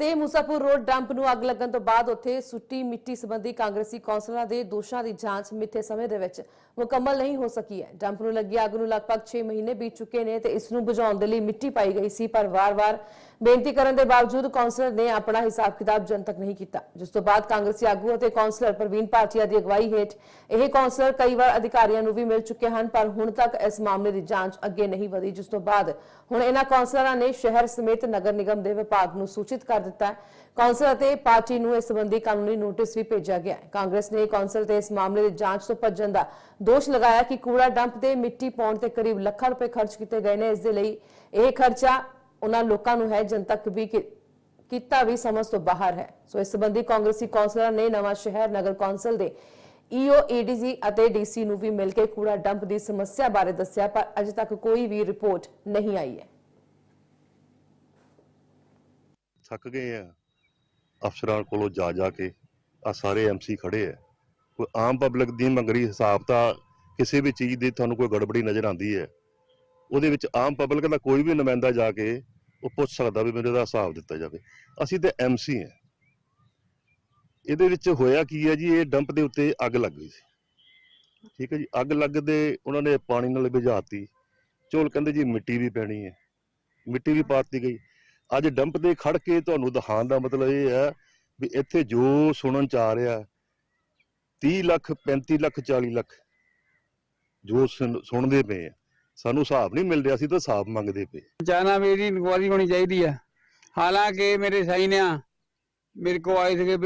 ਦੇ ਮੁਸਾਫਰ road dump ਨੂੰ ਅੱਗ ਲੱਗਣ ਤੋਂ ਬਾਅਦ ਉੱਥੇ ਸੁੱਟੀ ਮਿੱਟੀ ਸੰਬੰਧੀ ਕਾਂਗਰਸੀ ਕੌਂਸਲਰਾਂ ਦੇ ਦੋਸ਼ਾਂ ਦੀ ਜਾਂਚ ਮਿੱਥੇ ਸਮੇਂ ਦੇ ਵਿੱਚ ਮੁਕੰਮਲ ਨਹੀਂ ਹੋ ਸਕੀ ਹੈ। ਡੰਪ ਨੂੰ ਲੱਗੀ ਅੱਗ ਨੂੰ ਲਗਭਗ 6 ਮਹੀਨੇ ਬੀਤ ਚੁੱਕੇ ਨੇ ਤੇ ਇਸ ਨੂੰ ਬੁਝਾਉਣ ਦੇ ਲਈ ਮਿੱਟੀ ਪਾਈ ਗਈ ਸੀ, ਪਰ ਵਾਰ-ਵਾਰ ਬੇਨਤੀ ਕਰਨ ਦੇ ਬਾਵਜੂਦ ਕੌਂਸਲਰ ਨੇ ਆਪਣਾ ਹਿਸਾਬ ਕਿਤਾਬ ਜਨਤਕ ਨਹੀਂ ਕੀਤਾ। ਜਿਸ ਤੋਂ ਬਾਅਦ ਕਾਂਗਰਸੀ ਆਗੂ ਅਤੇ ਕੌਂਸਲਰ ਪ੍ਰਵੀਨ ਭਾਟੀਆ ਦੀ ਅਗਵਾਈ ਹੇਠ ਇਹ ਕੌਂਸਲਰ ਕਈ ਵਾਰ ਅਧਿਕਾਰੀਆਂ ਨੂੰ ਵੀ ਮਿਲ ਚੁੱਕੇ ਹਨ, ਪਰ ਹੁਣ ਤੱਕ ਇਸ ਮਾਮਲੇ ਦੀ ਜਾਂਚ ਅੱਗੇ ਨਹੀਂ ਵਧੀ, ਜਿਸ ਤੋਂ ਬਾਅਦ ਹੁਣ ਇਹਨਾਂ ਕੌਂਸਲਰਾਂ ਨੇ ਸ਼ਹਿਰ ਸਮੇਤ ਨਗਰ ਨਿਗਮ ਦੇ ਵਿਭਾਗ ਨੂੰ ਸੂਚਿਤ ਕਰ ਦਿੱਤਾ ਹੈ। ਕੌਂਸਲ ਅਤੇ ਪਾਰਟੀ ਨੂੰ ਇਸ ਸੰਬੰਧੀ ਕਾਨੂੰਨੀ ਨੋਟਿਸ ਵੀ ਭੇਜਿਆ ਗਿਆ ਹੈ। ਕਾਂਗਰਸ ਨੇ ਕੌਂਸਲ ਤੇ ਇਸ ਮਾਮਲੇ ਦੀ ਜਾਂਚ ਤੋਂ ਭੱਜਣ ਦਾ ਦੋਸ਼ ਲਗਾਇਆ ਕਿ ਕੂੜਾ ਡੰਪ ਤੇ ਮਿੱਟੀ ਪਾਉਣ ਤੇ ਕਰੀਬ ਲੱਖਾਂ ਰੁਪਏ ਖਰਚ ਕੀਤੇ ਗਏ ਨੇ। ਇਸ ਦੇ ਲਈ ਇਹ ਖਰਚਾ ਉਹਨਾਂ ਲੋਕਾਂ ਨੂੰ ਹੈ ਜਨਤਕ ਵੀ ਕੀਤਾ ਵੀ ਸਮਝ ਤੋਂ ਬਾਹਰ ਹੈ। ਸੋ ਇਸ ਸੰਬੰਧੀ ਕਾਂਗਰਸੀ ਕੌਂਸਲਰ ਨੇ ਨਵਾਂ ਸ਼ਹਿਰ ਨਗਰ ਕੌਂਸਲ ਦੇ ਈਓ ਏਡੀਜੀ ਅਤੇ ਡੀਸੀ ਨੂੰ ਵੀ ਮਿਲ ਕੇ ਕੂੜਾ ਡੰਪ ਦੀ ਸਮੱਸਿਆ ਬਾਰੇ ਦੱਸਿਆ, ਪਰ ਅਜੇ ਤੱਕ ਕੋਈ ਵੀ ਰਿਪੋਰਟ ਨਹੀਂ ਆਈ ਹੈ। ਥੱਕ ਗਏ ਆ। ਅਫਸਰਾਂ ਕੋਲੋਂ ਜਾ ਜਾ ਕੇ ਆ ਸਾਰੇ ਐਮਸੀ ਖੜੇ ਆ। ਕੋਈ ਆਮ ਪਬਲਿਕ ਦੀ ਮੰਗਰੀ ਹਿਸਾਬ ਤਾਂ ਕਿਸੇ ਵੀ ਚੀਜ਼ ਦੀ ਤੁਹਾਨੂੰ ਕੋਈ ਗੜਬੜੀ ਨਜ਼ਰ ਆਉਂਦੀ ਹੈ। ਉਹਦੇ ਵਿੱਚ ਆਮ ਪਬਲਿਕ ਦਾ ਕੋਈ ਵੀ ਨੁਮਾਇੰਦਾ ਜਾ ਕੇ ਉਹ ਪੁੱਛ ਸਕਦਾ ਵੀ ਮੈਨੂੰ ਇਹਦਾ ਹਿਸਾਬ ਦਿੱਤਾ ਜਾਵੇ। ਅਸੀਂ ਤੇ ਐਮਸੀ ਹਾਂ। ਇਹਦੇ ਵਿੱਚ ਹੋਇਆ ਕੀ ਹੈ ਜੀ, ਇਹ ਡੰਪ ਦੇ ਉੱਤੇ ਅੱਗ ਲੱਗ ਗਈ ਸੀ। ਠੀਕ ਹੈ ਜੀ, ਅੱਗ ਲੱਗਦੇ ਉਹਨਾਂ ਨੇ ਪਾਣੀ ਨਾਲ ਬੁਝਾਤੀ ਚੋਲ ਕਹਿੰਦੇ ਜੀ ਮਿੱਟੀ ਵੀ ਪੈਣੀ ਹੈ। ਮਿੱਟੀ ਵੀ ਪਾਤੀ ਗਈ। ਅੱਜ ਡੰਪ ਤੇ ਖੜ ਕੇ ਤੁਹਾਨੂੰ ਦਿਖਾਉਣ ਦਾ ਮਤਲਬ ਇਹ ਹੈ ਵੀ ਇੱਥੇ ਜੋ ਸੁਣਨ ਚ ਆ ਰਿਹਾ 30 ਲੱਖ 35 ਲੱਖ 40 ਲੱਖ ਜੋ ਸੁਣ- ਸੁਣਦੇ ਪਏ ਆ। ਸਾਨੂੰ ਹਿਸਾਬ ਨਹੀਂ ਮਿਲ ਰਿਹਾ ਸੀ ਤਾਂ ਹਿਸਾਬ ਮੰਗਦੇ ਪਏ। ਜਾਣਾ ਮੇਰੀ ਇਨਕੁਆਰੀ ਹੋਣੀ ਚਾਹੀਦੀ ਆ। ਹਾਲਾਂਕਿ ਮੇਰੇ ਸਾਈਨ ਆ, ਮੇਰੇ ਕੋ ਆਏ ਸੀਗੇ